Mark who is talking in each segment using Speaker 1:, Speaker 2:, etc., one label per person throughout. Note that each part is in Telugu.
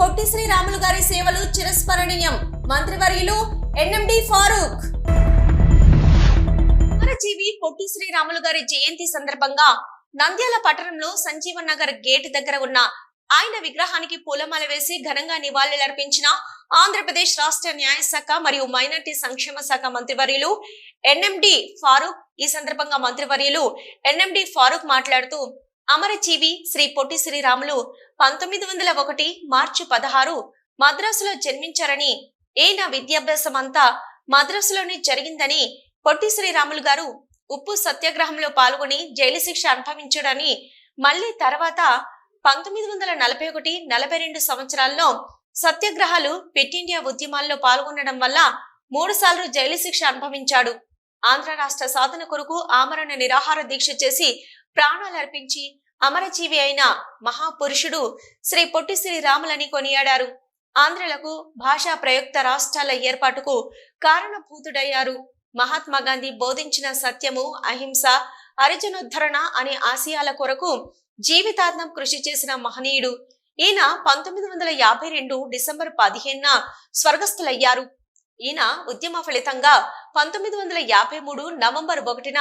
Speaker 1: పొట్టి శ్రీరాములు గారి సేవలు చిరస్మరణీయం. మంత్రివర్యులు ఎన్ఎండి ఫారూక్. అమరజీవి పొట్టి శ్రీరాములు గారి జయంతి సందర్భంగా నంద్యాల పట్టణంలో సంజీవన్ నగర్ గేట్ దగ్గర ఉన్న ఆయన విగ్రహానికి పూలమాల వేసి ఘనంగా నివాళులర్పించిన ఆంధ్రప్రదేశ్ రాష్ట్ర న్యాయశాఖ మరియు మైనార్టీ సంక్షేమ శాఖ మంత్రివర్యులు ఎన్ఎండి ఫారూక్. ఈ సందర్భంగా మంత్రివర్యులు ఎన్ఎండి ఫారూక్ మాట్లాడుతూ అమరజీవి శ్రీ పొట్టి శ్రీరాములు పంతొమ్మిది వందల ఒకటి మార్చి పదహారు మద్రాసులో జన్మించారని ఏ నా విద్యాభ్యాసం అంతా మద్రాసులోనే జరిగిందని పొట్టి శ్రీరాములు గారు ఉప్పు సత్యాగ్రహంలో పాల్గొని జైలు శిక్ష అనుభవించాడని మళ్ళీ తర్వాత పంతొమ్మిది వందల నలభై ఒకటి నలభై రెండు సంవత్సరాల్లో సత్యాగ్రహాలు పిట్ ఇండియా ఉద్యమాల్లో పాల్గొనడం వల్ల మూడు సార్లు జైలు శిక్ష అనుభవించాడు. ఆంధ్ర రాష్ట్ర సాధన కొరకు ఆమరణ నిరాహార దీక్ష చేసి ప్రాణాలర్పించి అమరజీవి అయిన మహాపురుషుడు శ్రీ పొట్టి శ్రీరాములని కొనియాడారు. ఆంధ్రులకు భాషా ప్రయుక్త రాష్ట్రాల ఏర్పాటుకు కారణభూతుడయ్యారు. మహాత్మా గాంధీ బోధించిన సత్యము అహింస అరిజనోద్ధరణ అనే ఆశయాల కొరకు జీవితాంతం కృషి చేసిన మహనీయుడు. ఈయన పంతొమ్మిది వందల యాభై రెండు డిసెంబర్ పదిహేనున స్వర్గస్థులయ్యారు. ఈయన ఉద్యమ ఫలితంగా పంతొమ్మిది వందల యాభై మూడు నవంబర్ ఒకటిన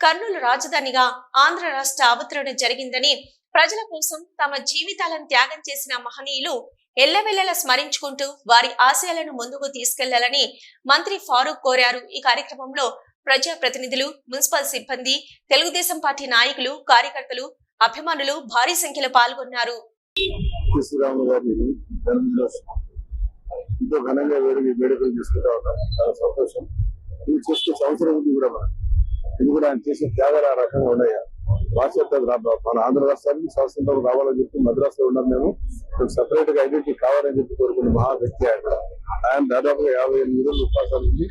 Speaker 1: కర్నూలు రాజధానిగా ఆంధ్ర రాష్ట్ర అవతరణ జరిగిందని ప్రజల కోసం తమ జీవితాలను త్యాగం చేసిన మహనీయులు ఎల్లవెల్లలా స్మరించుకుంటూ వారి ఆశయాలను ముందుకు తీసుకెళ్ళాలని మంత్రి ఫారూక్ కోరారు. ఈ కార్యక్రమంలో ప్రజా ప్రతినిధులు మున్సిపల్ సిబ్బంది తెలుగుదేశం పార్టీ నాయకులు కార్యకర్తలు అభిమానులు భారీ సంఖ్యలో పాల్గొన్నారు.
Speaker 2: ఎంతో ఘనంగా వేడుకలు చేసుకుంటా ఉన్నాం చాలా సంతోషం. ఇది చూస్తే సంవత్సరం ఉంది కూడా మనం ఇది కూడా ఆయన చేసిన త్యాగాలు ఆ రకంగా ఉన్నాయి? భాష మన ఆంధ్ర రాష్ట్రానికి స్వాతంత్రం రావాలని చెప్పి మద్రాసులో ఉన్నాం మేము. సపరేట్గా ఐడెంటిటీ కావాలని చెప్పి కోరుకున్న మహా వ్యక్తి ఆయన. ఆయన దాదాపుగా యాభై ఎనిమిది రోజులు ఉపవాసాలు ఉంది.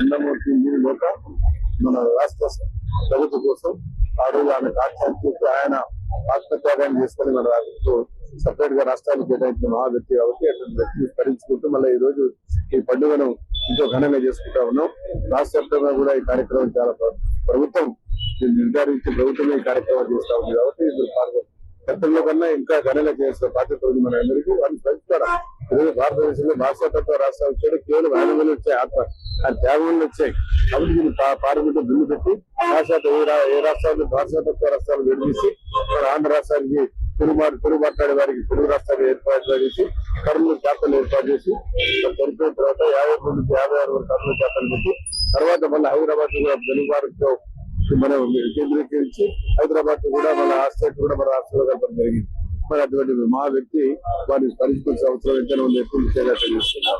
Speaker 2: అన్నమూర్తి మూడు లోక మన రాష్ట్ర ప్రగతి కోసం ఆ రోజు ఆమె కాక్షాంతి ఆయన ఆత్మత్యాగాన్ని చేసుకొని మన రాష్ట్రంతో సపరేట్గా రాష్ట్రానికి కేటాయించిన మహా వ్యక్తి కాబట్టి అటువంటి వ్యక్తిని స్మరించుకుంటూ మళ్ళీ ఈ రోజు ఈ పండుగను ఎంతో ఘనంగా చేసుకుంటా ఉన్నాం. రాష్ట్ర వ్యాప్తంగా కూడా ఈ కార్యక్రమం చాలా ప్రభుత్వం నిర్ధారించి ప్రభుత్వమే ఈ కార్యక్రమం చేస్తా ఉంది కాబట్టి ఇప్పుడు పాల్గొంటారు గతంలో కన్నా ఇంకా ఘనంగా చేసిన బాధ్యత ఉంది మన అందరికీ. భారతదేశంలో భాషాతత్వ రాష్ట్రాలు వచ్చాడు కేవలం ఆయన వచ్చాయి. ఆత్మ ఆ త్యాగం వచ్చాయి. కాబట్టి దీన్ని పా- పార్లమెంట్ బిల్లు పెట్టి భాషా ఏ ఏ రాష్ట్రాలు భాషాతత్వ రాష్ట్రాలు విడదీసి మన ఆంధ్ర రాష్ట్రానికి తెలుగు మా- తెలుగు మాట్లాడే వారికి తెలుగు రాష్ట్రాలు ఏర్పాటు చేసి కర్నూలు క్యాపిటల్ ఏర్పాటు చేసి చనిపోయిన తర్వాత యాభై మూడు నుంచి యాభై ఆరు వరకు కర్నూలు క్యాపిటల్ పెట్టి తర్వాత మళ్ళీ హైదరాబాద్ కూడా తెలుగు వారితో మనం కేంద్రీకరించి హైదరాబాద్ కూడా మన ఆ కూడా మన రాష్ట్రంలో కలపడం జరిగింది. మరి అటువంటి మా వ్యక్తి వారిని స్మరించుకునే అవసరం ఎంతైనా ఉంది ఎక్కువ తెలియజేస్తున్నాం